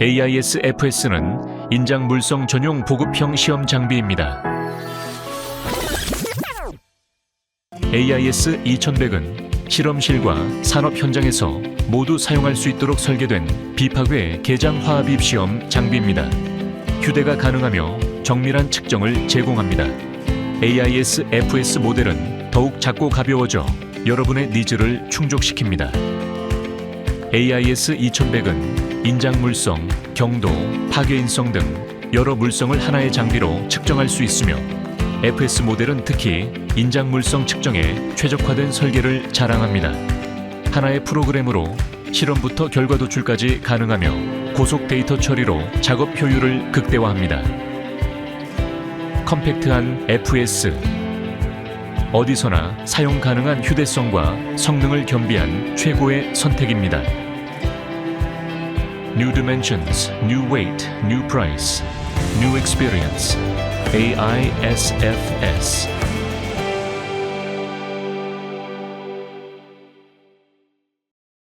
AIS-FS는 인장 물성 전용 보급형 시험 장비입니다. AIS 2100은 실험실과 산업 현장에서 모두 사용할 수 있도록 설계된 비파괴 개장 화합입 시험 장비입니다. 휴대가 가능하며 정밀한 측정을 제공합니다. AIS FS 모델은 더욱 작고 가벼워져 여러분의 니즈를 충족시킵니다. AIS 2100은 인장 물성, 경도, 파괴인성 등 여러 물성을 하나의 장비로 측정할 수 있으며 FS 모델은 특히 인장 물성 측정에 최적화된 설계를 자랑합니다. 하나의 프로그램으로 실험부터 결과 도출까지 가능하며 고속 데이터 처리로 작업 효율을 극대화합니다. 컴팩트한 FS 어디서나 사용 가능한 휴대성과 성능을 겸비한 최고의 선택입니다. New dimensions, new weight, new price, new experience. AISFS